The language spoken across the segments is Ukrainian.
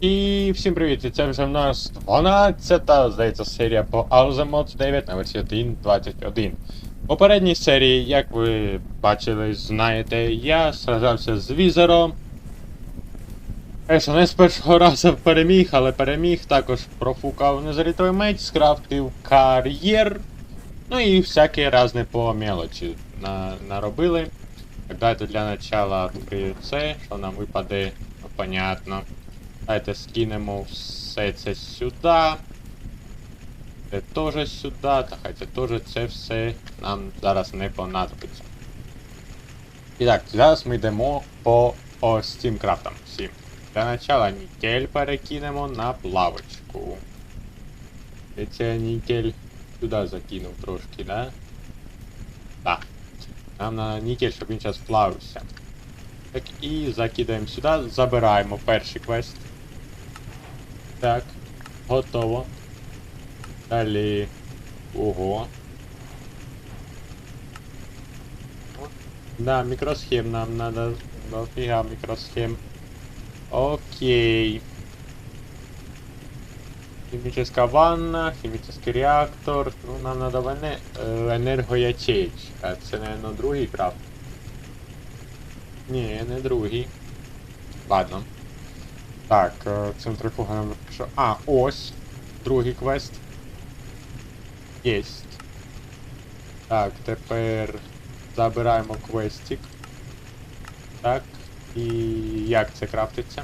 І всім привіт! Це вже в нас 12-та, здається, серія по Auzemod 9 на версії 1.21. В попередній серії, як ви бачили, знаєте, я сражався з Візером. Конечно, не з першого разу переміг, але переміг, також профукав незарітовий меч, скрафтив кар'єр. Ну і всякі різні по мелочі на, наробили. Так, давайте для начала відкрию це, що нам випаде, ну, понятно. Давайте скинемо все це сюди. Це теж сюди, та хай це теж це все нам зараз не понадобиться. І так, зараз ми йдемо по ось цим крафтам всім. Для начала нікель перекинемо на плавочку. І це нікель сюди закинув трошки, да? Так. Нам на нікель, щоб він зараз плавився. Так, і закидаємо сюди, забираємо перший квест. Так, готово. Далі. Ого. Да, микросхем нам надо. Дофига микросхем. Окей. Химическая ванна, химический реактор. Ну, нам надо в ене... е. Це, наверное, другий крафт. Ні, не другий. Ладно. Так, е, центрифуга нам що. А, ось. Другий квест. Єсть. Так, тепер забираємо квестик. Так. І як це крафтиться?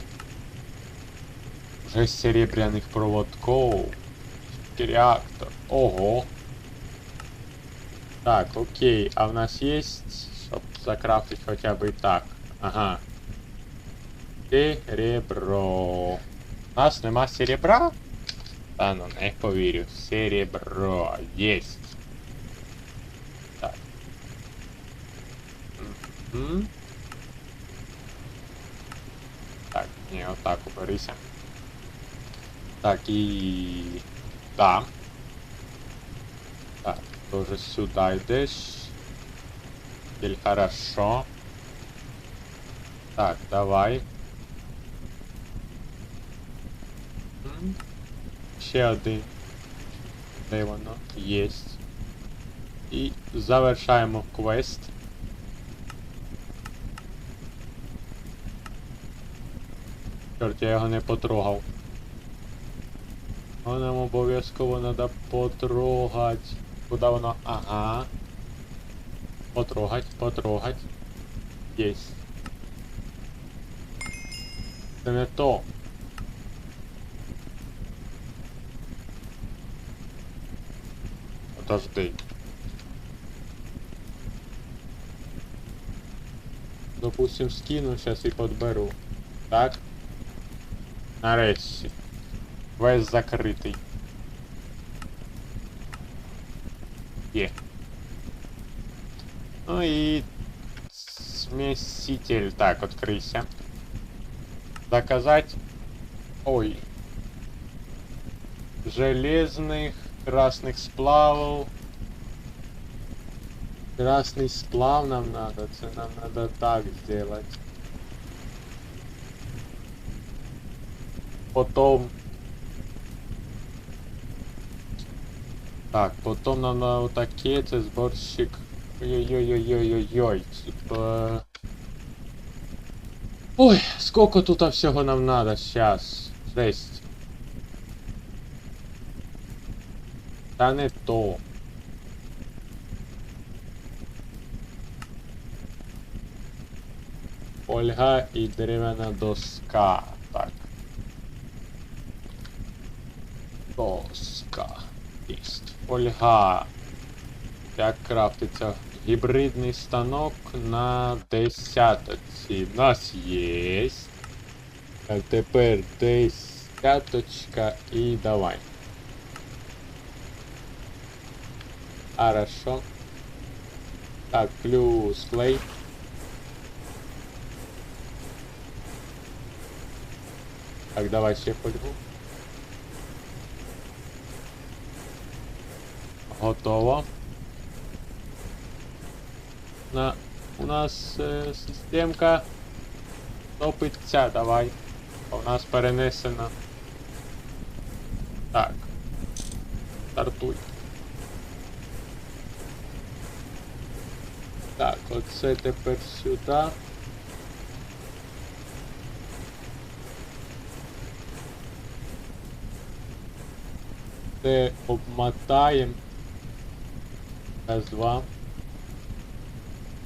Вже з серебряних проводков. Реактор. Ого. Так, окей. А в нас є, щоб закрафтити хоча б і так. Ага. Серебро. У нас нема серебра? Та ну не повірю. Серебро. Єсть. Так. Мгм. Так, ні, отак уберися. Так, і... Да. Так, тоже сюда йдеш. Теперь хорошо. Так, давай. Ще один. Де воно? Єсть. І завершаємо квест. Чорт, я його не потрогав. А нам обов'язково треба потрогати. Куди воно? Ага. Потрогать, потрогать. Єсть. Це не то. Подожди. Допустим, скину сейчас і подберу. Так? Нарешті. Весь закритий. Є. Ну і смеситель. Так, открийся. Заказать. Ой. Железных красных сплавов. Красный сплав нам надо. Это нам надо так сделать. Потом... Так, потом нам на отаке, це зборщик. Ой-ой-ой-ой-ой-ой. Типа... Ой, сколько тут всього нам надо сейчас. Жесть. Та не то. Ольга і дерев'яна доска. Так. Доска. Іст. Ольга. Як крафтиться гібридний станок на десяточці. У нас є. Так, тепер десяточка і давай. Хорошо. Так, плюс клей. Так, давай ще фольгу. Готово. На, у нас е, системка топиться, давай. У нас перенесено. Так. Стартуй. Так, оце тепер сюди. Це обмотаємо. Раз, два.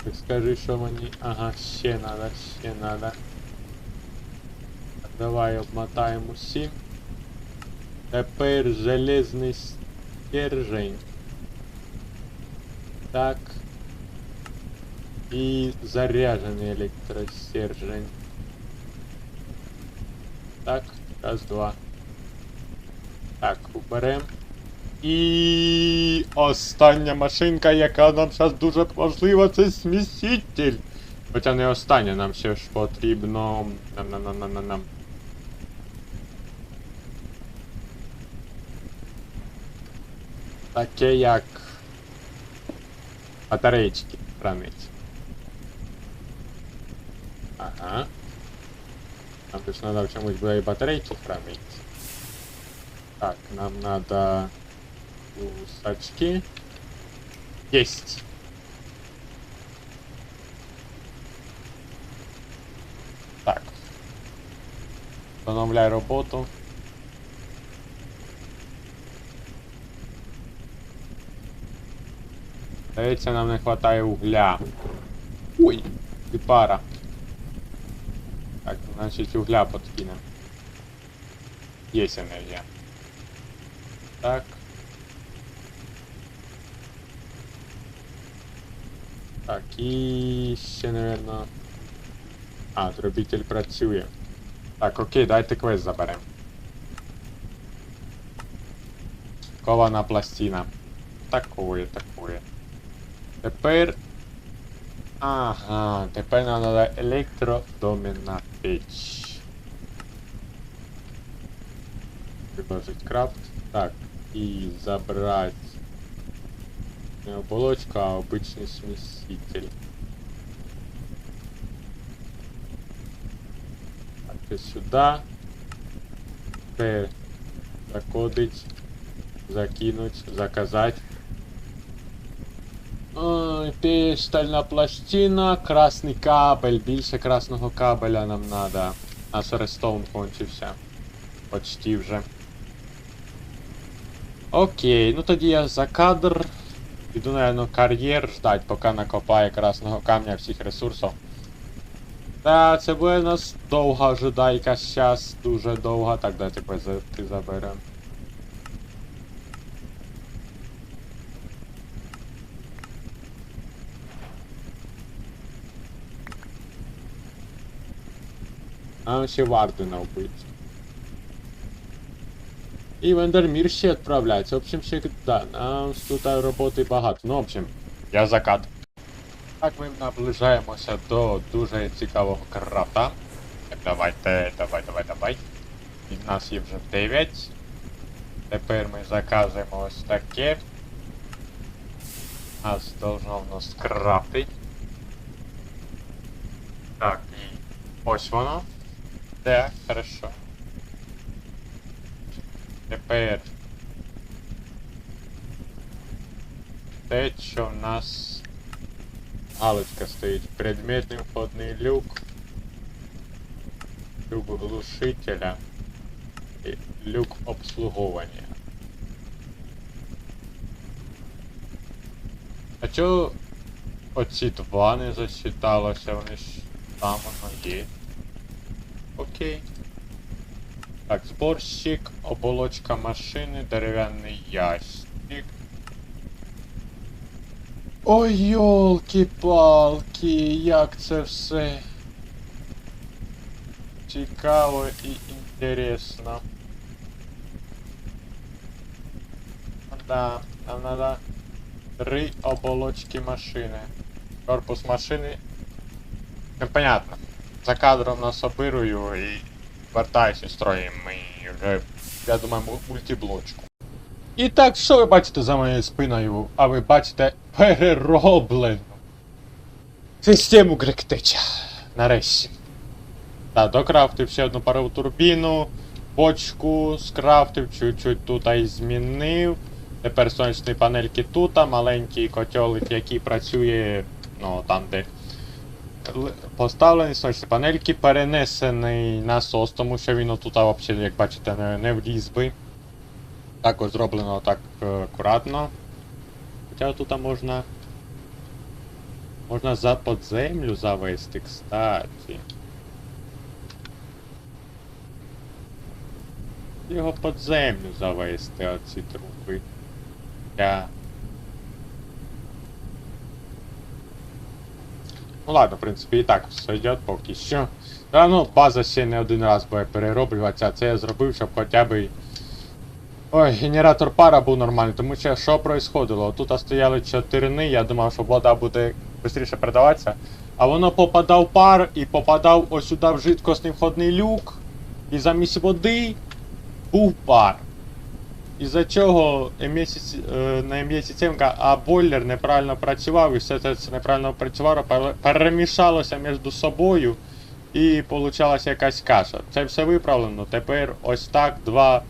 Так скажи, що мені. Ага, ще надо, ще надо. Давай обмотаємо усі. Тепер железний стержень. Так. І заряджений електростержень. Так, раз, два. Так, уберем. І остання машинка, яка нам зараз дуже важлива, це сміситель. Хоча не остання, нам ще ж потрібно. Нам нам нам нам нам нам. Таке як. Батарейки хранить. Ага. Нам же ж надо і батарейки хранить. Так, нам надо. Есть. Так. Встановляй роботу. Здається, нам не хватає угля. Ой, і пара. Так, значить угля подкинем. Есть енергія. Так. Так, і ще, наверно. А, дробитель працює. Так, окей, дайте квест заберем. Кована пластина. Такое, такое. Тепер. Ага, тепер нам надо електродоменна печь. Предложить крафт. Так, и забрать не оболочка, а обычный смеситель. Так, и сюда. Тепер закодить, закинуть, заказать. Печь, стальна пластина, красний кабель. Більше красного кабеля нам надо. Наш рестон кончився. Почти вже. Окей, ну тоді я за кадр. Піду, наверное, кар'єр ждать, поки накопає красного камня всіх ресурсів. Та, це буде у нас довга ожидайка щас, дуже довга. Так, дайте ти заберем. А ще Вардена вбити. І Вендермір ще відправляється. В общем, ще да, нам тут роботи багато. Ну, в общем, я закат. Так ми наближаємося до дуже цікавого крафта. Давайте, давай, давай, давай. І в нас є вже 9. Тепер ми заказуємо ось таке. Нас должно в нас крафтить. Так, і ось воно. Так, хорошо. Тепер. Те, в нас галочка стоїть. Предметний входний люк. Люк глушителя. І люк обслуговування. А чого оці два не засчиталося? Вони ж там воно є. Окей. Так, зборщик, оболочка машини, дерев'яний ящик. Ой, йолки-палки, як це все цікаво і інтересно. Да, нам надо три оболочки машини. Корпус машини. Непонятно. За кадром нас обирую і вертаюся строїм і вже, я думаю, му- мультиблочку. І так, що ви бачите за моєю спиною? А ви бачите перероблену систему Гректеча. Нарешті. Так, докрафтив ще одну парову турбіну, бочку скрафтив, чуть-чуть тут і змінив. Тепер сонячні панельки тут, маленький котелик, який працює, ну там де поставлені сонячні панельки, перенесений насос, тому що він отут взагалі, як бачите, не, не вліз би. Також зроблено так е, акуратно. Хоча тут можна. Можна за под землю завести, кстати. Його под землю завести, оці трупи. Я. Ну ладно, в принципі, і так все йде поки що. Та ну, база ще не один раз буде перероблюватися, це я зробив, щоб хоча б. Ой, генератор пара був нормальний, тому що що происходило? Тут стояли чотирни, я думав, що вода буде швидше передаватися. А воно попадав пар і попадав ось сюди в жидкосний входний люк. І замість води був пар. Із-за чого е, не ем'єсіцемка, а бойлер неправильно працював, і все це неправильно працювало, перемішалося між собою і получалася якась каша. Це все виправлено. Тепер ось так два,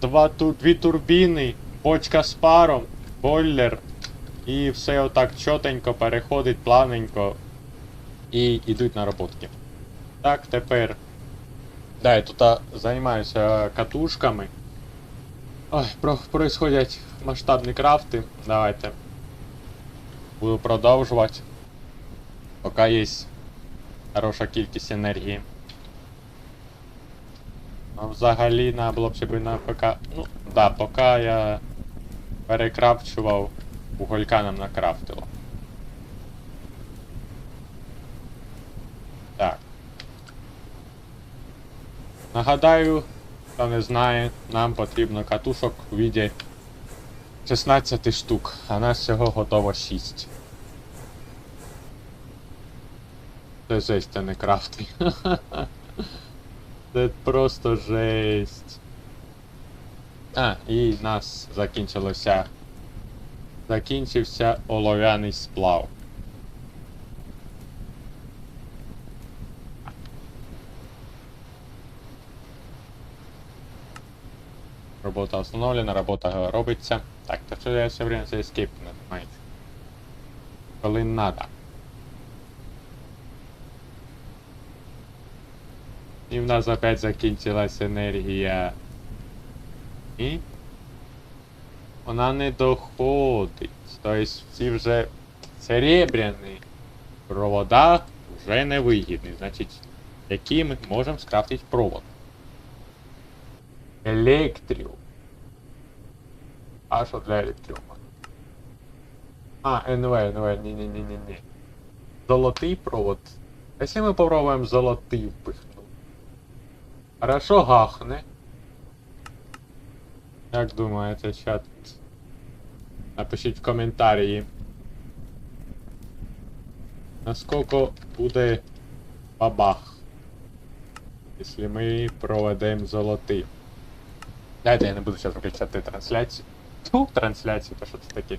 два дві турбіни, бочка з паром, бойлер, і все отак чотенько переходить плавненько і йдуть наработки. Так, тепер. Да, я тут займаюся катушками. Ой, про, происходять масштабні крафти. Давайте. Буду продовжувати. Поки є хороша кількість енергії. Ну, взагалі треба було б ще на ПК. Ну, да, поки я перекрафчував, уголька нам накрафтило. Так. Нагадаю, хто не знає, нам потрібно катушок у віді 16 штук, а нас всього готово 6. Це жесть, це не крафти. Це просто жесть. А, і в нас закінчилося. Закінчився олов'яний сплав. Робота встановлена, робота робиться. Так, то що я все время за escape нажимаю. Коли надо. І в нас опять закінчилась енергія. І. Вона не доходить. Тобто ці вже серебряні провода вже не вигідні. Значить, які ми можемо скрафтити провод. Електріум. А що для електріума? А, НВ, НВ, ні-ні-ні-ні-ні. Золотий провод. Якщо ми попробуємо золотий впихнути. Хорошо гахне. Як думаєте, чат? Напишіть в коментарі. Наскільки буде бабах, якщо ми проведемо золотий. Дайте я не буду зараз виключати трансляцію. Ту, трансляцію, то що це таке?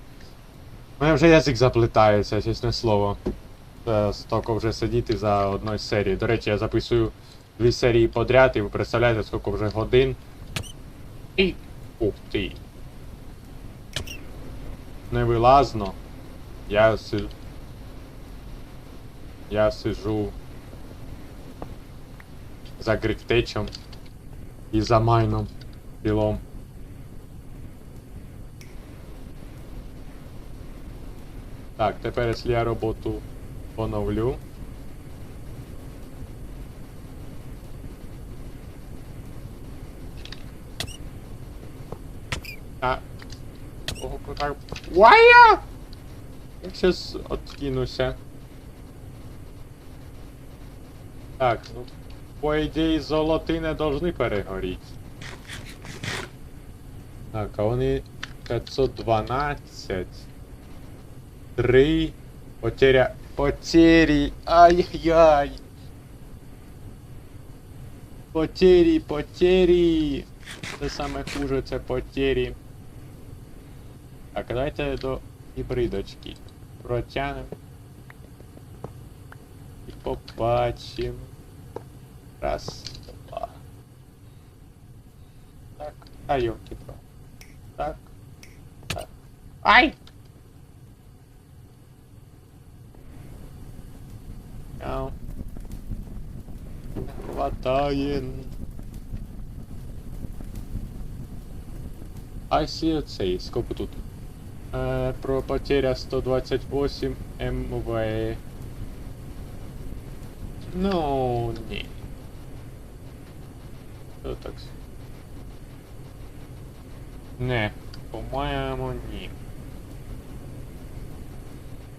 У мене вже язик заплітається, чесне слово. Е, Стільки вже сидіти за одною серією. До речі, я записую дві серії подряд, і ви представляєте, скільки вже годин. І. Ух ти. Невилазно. Я сиджу. Я сижу за грифтечем і за майном білом. Так, тепер якщо я роботу поновлю. А. Ого, так. Уая! Я сейчас откинуся. Так, ну, по ідеї золоти не должны перегоріти. Так, а вони 512. 3. Потеря. Потері. Ай-яй. Потері, потері. Це саме хуже, це потері. Так, а давайте до гібридочки. Протягнемо. І побачимо. Раз, два. Так. А ёлки Так. Так. Ай! Не хватає. А сі цей, сколько тут? Е, про потеря 128 МВ. Ну, ні. Що так? Не, по-моєму, ні.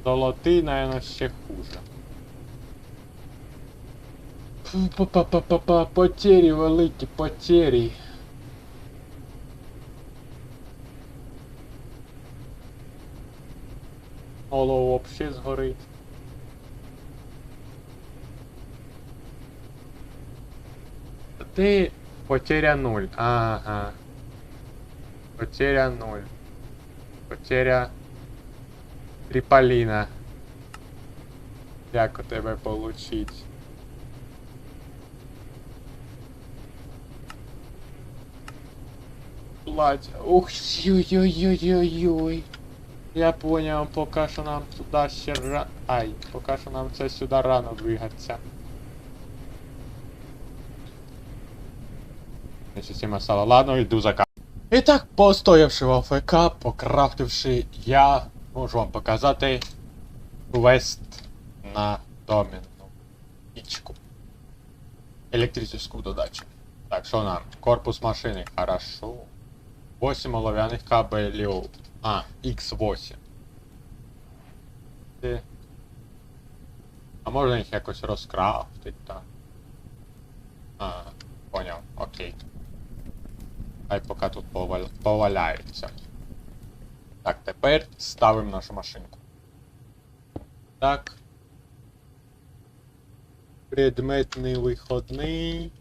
Золотий, наверное, ще хуже. Па-па-па-па-па, потері великі, потері. Олово вообще згорить. Ти потеря 0. Ага. Потеря 0. Потеря Тріполіна. Як у тебе получить? Плать. Ух, ой-ой-ой-ой-ой. Я понял, поки що нам туди ще ра... Ай, поки що нам це сюди рано двигатися. Не система стала. Ладно, йду за ка. І так, постоявши в АФК, покрафтивши, я можу вам показати квест на доменну пічку. Електричну додачу. Так, що нам? Корпус машини, хорошо. 8 олов'яних кабелів. А, X8. А можна їх якось розкрафтити, так? А, поняв, окей. Хай поки тут повал... поваляється. Так, тепер ставимо нашу машинку. Так. Предметний виходний.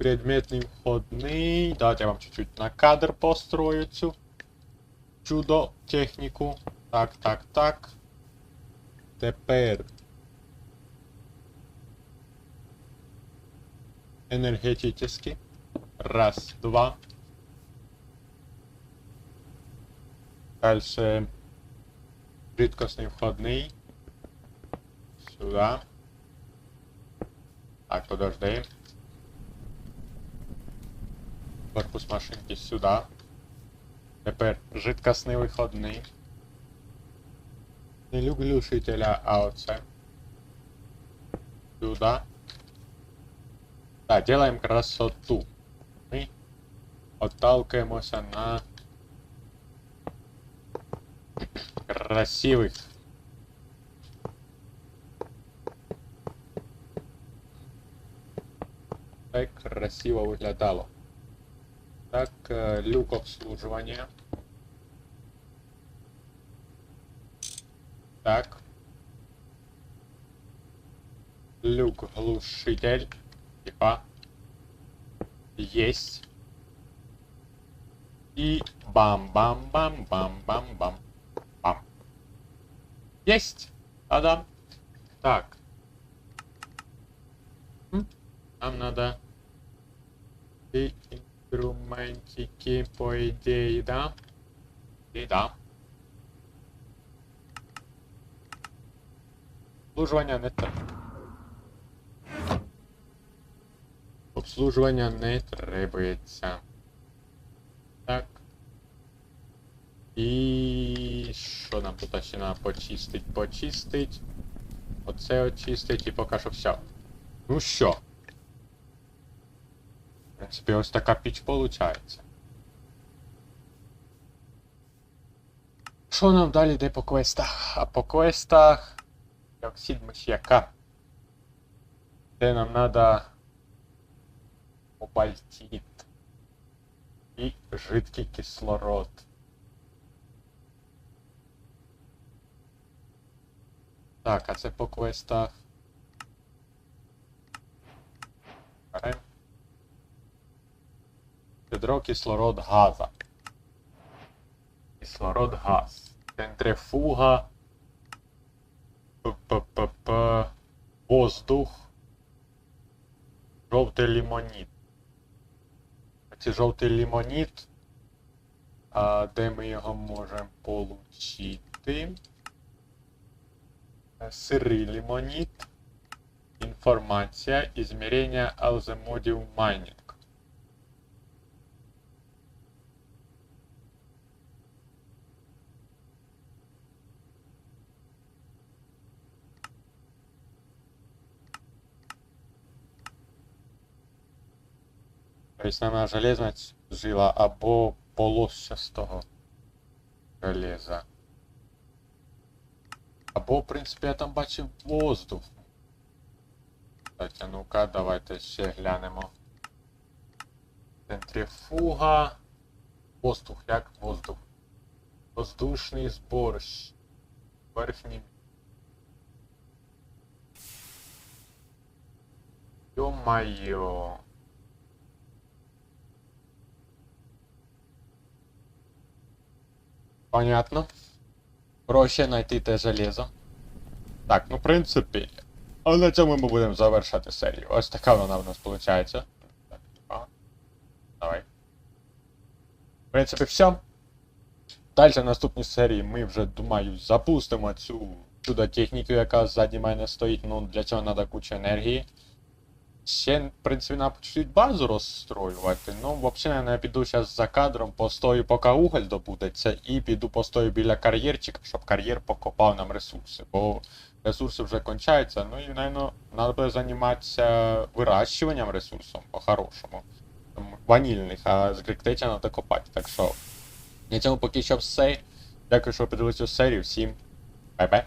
Предметний входний. Давайте я вам чуть-чуть на кадр построю цю чудо техніку. Так, так, так. Тепер. Енергетический. Раз, два. Дальше жидкостный входный. Сюда. Так, подожди. Корпус машинки сюди. Тепер жидкосний виходний. Не люблю шителя, а оце. Сюда. Так, делаем красоту. Ми отталкиваемся на красивых. Так красиво виглядало. Так, е, люк обслуживания. Так. Люк глушитель. Типа. Есть. И бам-бам-бам-бам-бам-бам. Бам. Есть. Та-дам. Так. Нам надо и инструментики, по идее, да? И да. Обслуживання не треба. Обслуживання не требується. Так. І що нам тут ще треба почистить? Почистить. Оце очистить і поки що все. Ну що? Принципі, ось така піч виходить. Що нам далі йде по квестах? А по квестах... Оксид мышьяка. Це нам надо обальтит и жидкий кислород. Так, а це по квестах. Берем. Ядро кислород газа. Кислород газ. Центрифуга. П-п-п-п. Воздух. жовтий лімоніт. Це жовтий лімоніт. А де ми його можемо получити? Сирий лімоніт. Інформація. Ізмірення алземодів майнінг. Ріснана железна жила або полосчастого железа. Або, в принципі, я там бачив воздух. Кстати, ну-ка, давайте ще глянемо. Центрифуга. Воздух, як воздух? Воздушний зборщ. Верхній. Ё-моё. Понятно. Проще знайти те железо. Так, ну в принципі. Але на цьому ми будемо завершати серію. Ось така вона в нас виходить. Так, ага. Давай. В принципі, все. Далі в наступній серії ми вже, думаю, запустимо цю чудо техніку, яка ззаді мене стоїть. Ну, для цього треба куча енергії. Ще, в принципі, треба чуть базу розстроювати. Ну, взагалі, я піду зараз за кадром, постою, поки уголь добудеться, і піду постою біля кар'єрчика, щоб кар'єр покопав нам ресурси. Бо ресурси вже кончаються. Ну і, напевно, треба буде займатися вирощуванням ресурсів по-хорошому. Ванільних, а з гріктеча треба копати. Так що, на цьому поки що все. Дякую, що ви подивилися цю серію. Всім бай-бай.